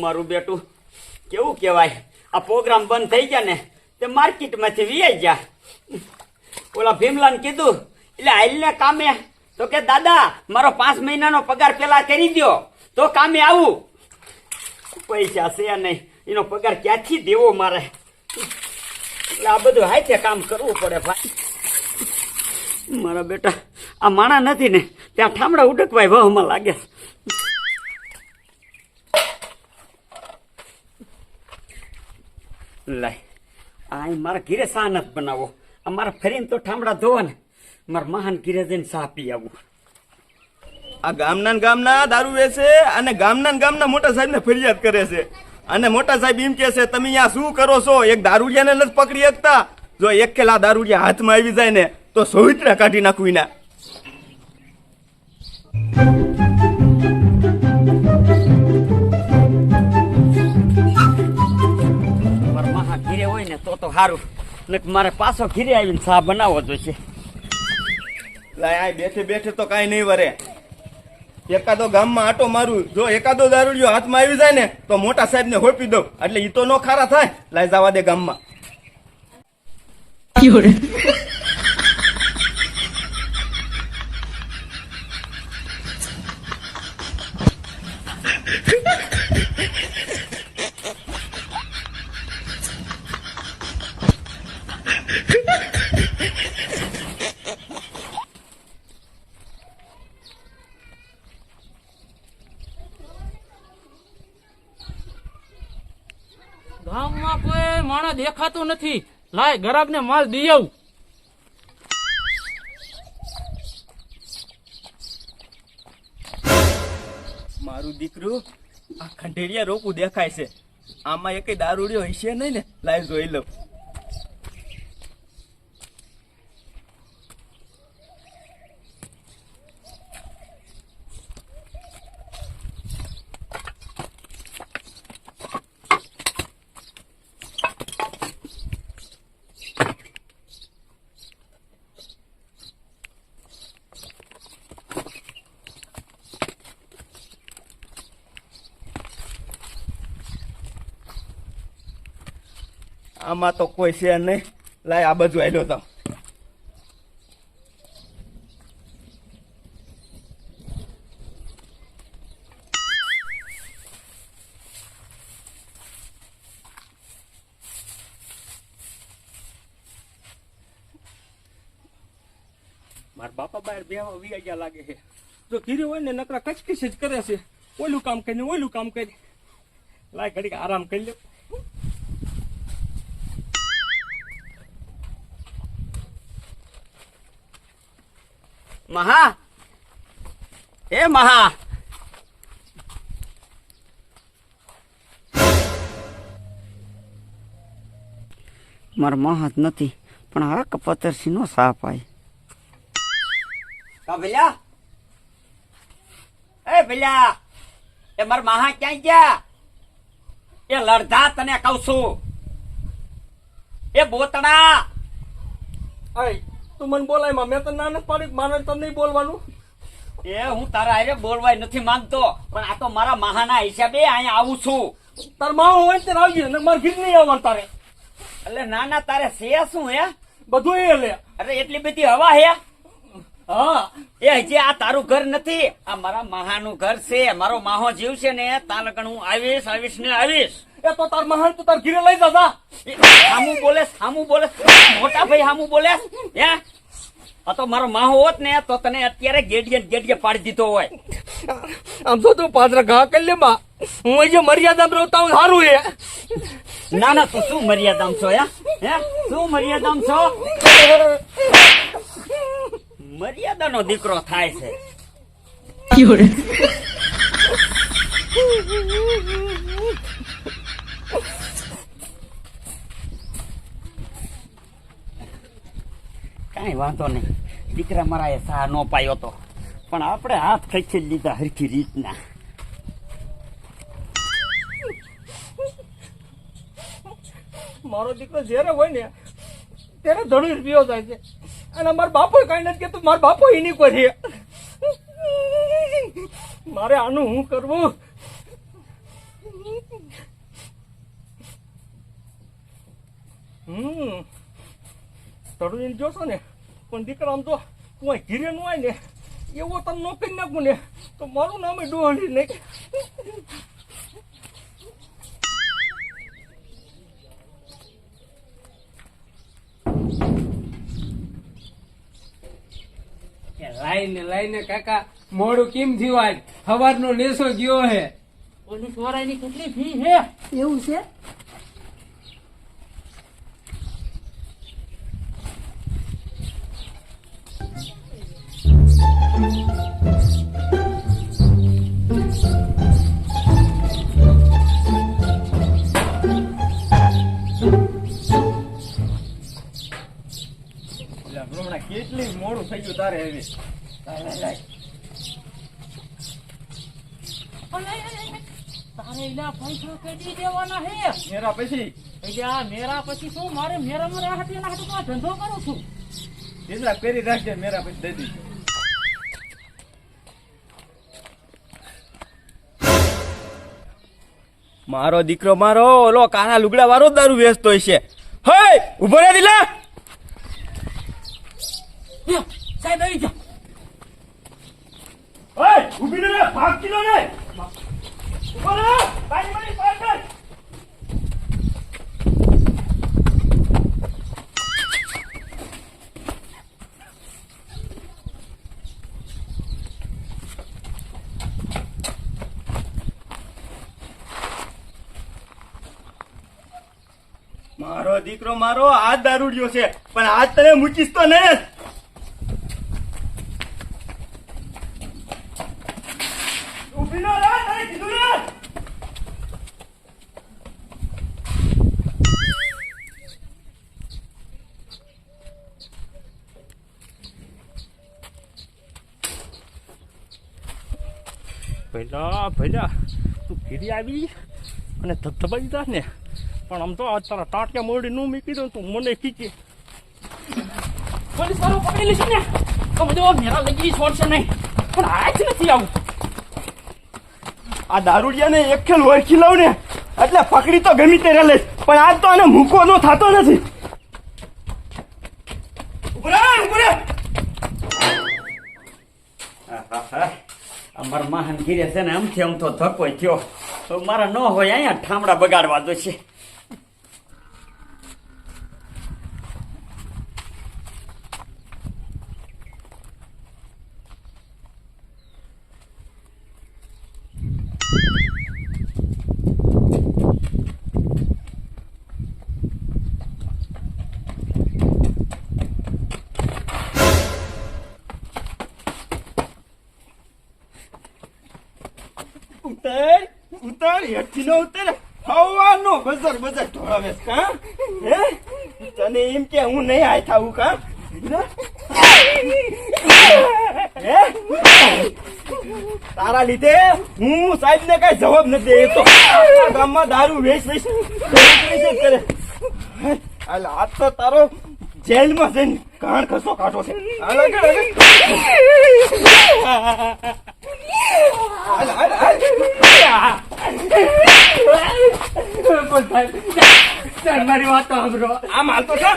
મારું બેટું. કેવું કહેવાય? આ પ્રોગ્રામ બંધ થઈ ગયા ને, તે માર્કેટમાંથી વીઆઈ ગયા. ઓલા ભીમલાને કીધું, એટલે આઈલને કામે. તો કે, દાદા, મારો પાંચ મહિનાનો પગાર પેલા કરી દ્યો. તો કામે આવું. પૈસા છે નહીં. એનો પગાર ક્યાંથી દેવો મારે? એટલે આ બધું હાથે કામ કરવું પડે ભાઈ. મારા બેટા, આ માણા નથી ને, ત્યાં ઠામડા ઉડકવાય વહમાં લાગે. લાય. આ મારા ઘીરે સા નથી બનાવો. આ મારા ફરીને તો ઠામડા ધોવા ને મારા મહાન ઘીરે જઈને સા પી આવું. આ ગામના ગામના દારૂ વેચે અને ગામના ને ગામના મોટા સાહેબ ને ફરિયાદ કરે છે. અને મોટા સાહેબ એમ કે છે, તમે અહીંયા શું કરો છો? એક દારૂડિયાને નથી પકડી શકતા? જો એક કેલા દારૂડિયા હાથમાં આવી જાય ને, તો સોવિત્રા કાઢી નાખવી એના. સારું ને મારે પાછો ઘીરે આવીને સા બનાવવો જોઈશે. લાય બેઠે બેઠે તો કાંઈ નહીં વરે. એકાદો ગામમાં આટો મારું જો એકાદો દારૂડિયો હાથમાં આવી જાય ને તો મોટા સાહેબ ને હોપી દઉં. એટલે ઈ તો નો ખારા થાય. લાય જવા દે ગામમાં કોઈ માણસ દેખાતું નથી. લાય ગરાગ ને માલ દઈ આવું મારું દીકરું, આ ખંડેરિયા રોકું દેખાય છે. આમાં એક દારૂડિયો હશે નહીં ને? લાય જોઈ લઉં. આમાં તો કોઈ છે નહીં. લાય, આ બાજુ આવેલો તો. મારા બાપા બહાર બે વી ગયા લાગે છે. જો ઘીરે હોય ને, નકરા કચકીસ જ કરે છે. ઓલું કામ કરીને ઓલું કામ કરી લાય, ઘડીક આરામ કરી લે મહા? એ મહા? મારા મહા નથી પણ આ કપતરસી નો સાપ આય. કા ભલ્યા? એ ભલ્યા એ મારા મહા ક્યાં ગયા? એ લડધા તને કહું છું. એ બોતડા આય તું મને બોલાયમાં. મેં તો ના નથી પાડી મારે નહીં બોલવાનું. એ હું તારા હારે બોલવાય નથી માંગતો પણ આ તો મારા મહાના હિસાબે અહીંયા આવું છું. તાર માવો હોય ત્યારે આવજે ને મારે ઘીર નહીં આવવાનું તારે. એટલે ના ના તારે છે શું હે? બધું એ લે. અરે એટલી બધી હવા હે? હા. એ હજી આ તારું ઘર નથી આ મારા મહાનું ઘર છે મારો માહો જીવ છે ને તા લગન હું આવીશ આવીશ ને આવીશ. એ તો તાર મહાન તું તાર ઘીરે લઈ જા સામુ બોલે સામુ બોલે. મોટા ભાઈ સામુ બોલે. હે? આ તો મારો માહો હોત ને તો તને અત્યારે ગેડિયે ને ગેડિયે પાડી દીધો હોય. આમ તો તું પાત્ર ઘા કરી લે બા. હું જે મર્યાદામાં રહેતા હું સારું હે. ના ના તું શું મર્યાદા છો હે? હે? શું મર્યાદા છો? મર્યાદાનો દીકરો થાય છે. કાંઈ વાંધો નહીં. દીકરા મારા એ સા નો પાયો તો. પણ આપણે હાથ ખેંચી લીધા હરખી રીતના. મારો દીકરો જ્યારે હોય ને, ત્યારે ધણી રૂપિયો થાય છે. અને મારા બાપો કઈ નથી કેતું મારા બાપો એની નહીં છે. મારે આનું હું કરવું? હમ. તરુણી જોશો ને પણ દીકરા આમ તો કોઈ ઘીરે નું હોય ને એવો તને નો કરી નાખું ને તો મારું નામ ડોહલી કે લાઈને લાઈને કાકા મોડું કેમ થયું આજ? સવારનો લેસો ગયો હે. ઓલી સોરાની કેટલી ફી હે. એવું છે? કેટલી મોડું થઈ ગયું તારે હવે. તારે એના પૈસા કદી દેવાના હે? મેરા પછી? એટલે આ મેરા પછી શું? મારે મેરા માં રાહત એના હાથે ધંધો કરું છું. કેટલા પેરી રાખજે મેરા પછી દઈ દીધું મારો દીકરો મારો ઓલો કાળા લુગડા વાળો જ દારૂ વેચતો હશે. હે ઊભો રે દિલા. સાહેબ આવી જા ઓય ઊભી રે ભાગ કિલો ને. ઊભો રે બારી બારી પાડ કર મારો દીકરો મારો આ દારૂડિયો છે. પણ આજ તને મૂકીશ તો નહીં ભઈલા ભઈલા તું ઘીરી આવી અને ધબધબાઈ દીધા ને. પણ આમ તો આજ તારા ટાટિયા મોડી નું મૂકી દઉં તું મને ખીચી. પોલીસ વાળો પકડી લેશે ને? તો બધો મેરા લગી છોડશે નહીં. પણ આજ નથી આવું. આ દારૂડિયાને એક ખેલ ઓળખી લઉં ને એટલે પકડી તો ગમી તે લઈશ પણ આજ તો આને મૂકો નો થતો નથી. અમારા મહાન ગીરે છે ને આમથી આમ તો ધક્કો થયો. તો મારા ન હોય અહીંયા ઠામડા બગાડવા દો છે ઉતર ઉતર હેઠી નો ઉતરે. હવાનો બજર બજર ઢોળાવે કા હે? તને એમ કે હું નહીં આય થાવું કા? હે? તારા લીધે હું સાહેબ ને કઈ જવાબ નથી દેતો. તો ગામમાં દારૂ વેચ વેચ કરે. હાલ આજ તો તારો જેલમાં જઈને કાણ ખસો કાઢો છે. હાલ હાલ. પણ સાહેબ મારી વાત સાંભળો આમ હાલતો છે